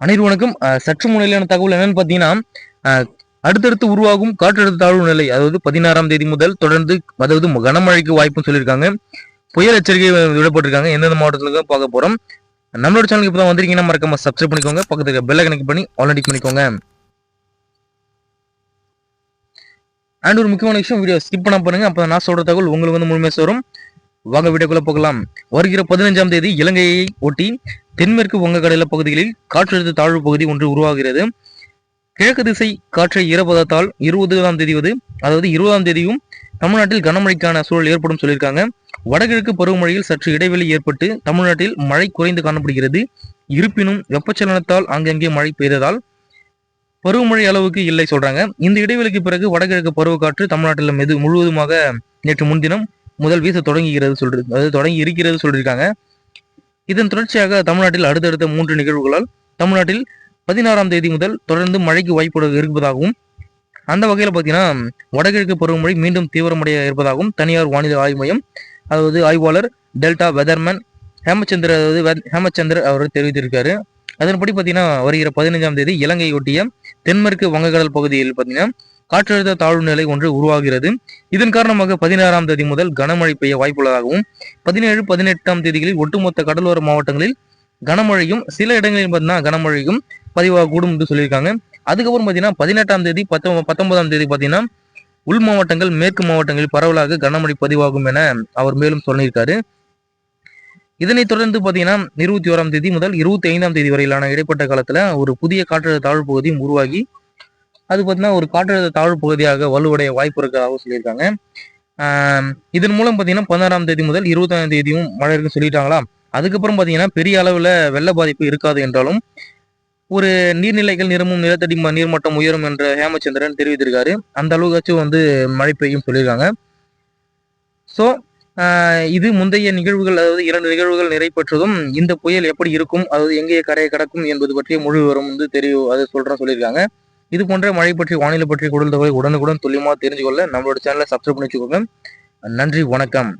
அனைவருக்கும் வணக்கம். அஹ், சற்று முன்னிலையான தகவல் என்னன்னு பார்த்தீங்கன்னா அடுத்தடுத்து உருவாகும் காற்றழுத்த தாழ்வு நிலை அதாவது பதினாறாம் தேதி முதல் தொடர்ந்து அதாவது கனமழைக்கு வாய்ப்புன்னு சொல்லியிருக்காங்க. புயல் எச்சரிக்கை விடப்பட்டிருக்காங்க. எந்தெந்த மாவட்டத்திலும் பார்க்க போறோம். நம்மளோட சேனலுக்கு இப்போ தான் வந்திருக்கீங்கன்னா மறக்காம சப்ஸ்கிரைப் பண்ணிக்கோங்க. பக்கத்துக்கு பெல்லை கனெக்ட் பண்ணி ஆல்ரெடி பண்ணிக்கோங்க. அண்ட் ஒரு முக்கியமான விஷயம் வீடியோ ஸ்கிப் பண்ண பாருங்க. அப்போ நான் சொல்ற தகவல் உங்களுக்கு வந்து முழுமையாக வரும் வாங்க வீடியோக்குள்ள போகலாம். வருகிற பதினஞ்சாம் தேதி இலங்கையை ஒட்டி தென்மேற்கு வங்கக்கடல பகுதிகளில் காற்றழுத்த தாழ்வு பகுதி ஒன்று உருவாகிறது. கிழக்கு திசை காற்றை ஈரப்பதத்தால் இருபதாம் தேதி வது அதாவது இருபதாம் தேதியும் தமிழ்நாட்டில் கனமழைக்கான சூழல் ஏற்படும் சொல்லியிருக்காங்க. வடகிழக்கு பருவமழையில் சற்று இடைவெளி ஏற்பட்டு தமிழ்நாட்டில் மழை குறைந்து காணப்படுகிறது. இருப்பினும் வெப்பச்சலனத்தால் ஆங்கங்கே மழை பெய்ததால் பருவமழை அளவுக்கு இல்லை சொல்றாங்க. இந்த இடைவெளிக்கு பிறகு வடகிழக்கு பருவக்காற்று தமிழ்நாட்டில் மெது முழுவதுமாக நேற்று முன்தினம் முதல் வீச தொடங்குகிறது சொல்றது அதாவது தொடங்கி இருக்கிறது சொல்லியிருக்காங்க. இதன் தொடர்ச்சியாக தமிழ்நாட்டில் அடுத்தடுத்த மூன்று நிகழ்வுகளால் தமிழ்நாட்டில் பதினாறாம் தேதி முதல் தொடர்ந்து மழைக்கு வாய்ப்பு இருப்பதாகவும் அந்த வகையில் பார்த்தீங்கன்னா வடகிழக்கு பருவமழை மீண்டும் தீவிரமடைய இருப்பதாகவும் தனியார் வானிலை ஆய்வு மையம் அதாவது ஆய்வாளர் டெல்டா வெதர்மேன் ஹேமச்சந்திர அதாவது ஹேமச்சந்திர அவர் தெரிவித்திருக்காரு. அதன்படி பார்த்தீங்கன்னா வருகிற பதினைஞ்சாம் தேதி இலங்கை ஒட்டிய தென்மேற்கு வங்கக்கடல் பகுதியில் பார்த்தீங்கன்னா காற்றழுத்த தாழ்வு நிலை ஒன்று உருவாகிறது. இதன் காரணமாக பதினாறாம் தேதி முதல் கனமழை பெய்ய வாய்ப்புள்ளதாகவும் பதினேழு பதினெட்டாம் தேதிகளில் ஒட்டுமொத்த கடலோர மாவட்டங்களில் கனமழையும் சில இடங்களில் பார்த்தீங்கன்னா கனமழையும் பதிவாகக்கூடும் என்று சொல்லியிருக்காங்க. அதுக்கப்புறம் பார்த்தீங்கன்னா பதினெட்டாம் தேதி பத்தொ பத்தொன்பதாம் தேதி பார்த்தீங்கன்னா உள் மாவட்டங்கள் மேற்கு மாவட்டங்களில் பரவலாக கனமழை பதிவாகும் என அவர் மேலும் சொல்லியிருக்காரு. இதனைத் தொடர்ந்து பார்த்தீங்கன்னா இருபத்தி ஓராம் தேதி முதல் இருபத்தி ஐந்தாம் தேதி வரையிலான இடைப்பட்ட காலத்துல ஒரு புதிய காற்றழுத்த தாழ்வு பகுதியும் உருவாகி அது பார்த்தீங்கன்னா ஒரு காற்றழுத்த தாழ்வு பகுதியாக வலுவடைய வாய்ப்பு இருக்கிறதாகவும் சொல்லியிருக்காங்க. இதன் மூலம் பார்த்தீங்கன்னா பதினாறாம் தேதி முதல் இருபத்தாம் தேதியும் மழை இருக்குன்னு சொல்லிட்டாங்களா? அதுக்கப்புறம் பார்த்தீங்கன்னா பெரிய அளவில் வெள்ள பாதிப்பு இருக்காது என்றாலும் ஒரு நீர்நிலைகள் நிரம்பும் நிலத்தடி ம- நீர்மட்டம் உயரும் என்ற ஹேமச்சந்திரன் தெரிவித்திருக்காரு. அந்த அளவுக்காச்சும் வந்து மழை பெய்யும் சொல்லியிருக்காங்க. ஸோ இது முந்தைய நிகழ்வுகள் அதாவது இரண்டு நிகழ்வுகள் நிறைவேற்றதும் இந்த புயல் எப்படி இருக்கும் அதாவது எங்கே கரையை கடக்கும் என்பது பற்றிய முழு விவரம் வந்து தெரியும் அது சொல்கிறேன் சொல்லியிருக்காங்க. இது போன்ற மழை பற்றி வானிலை பற்றி கூடுதல் தகவலை உடனுக்குடன் துல்லியமாக தெரிஞ்சுக்கொள்ள நம்மளோட சேனலை சப்ஸ்கிரைப் பண்ணி வச்சுக்கோங்க நன்றி வணக்கம்.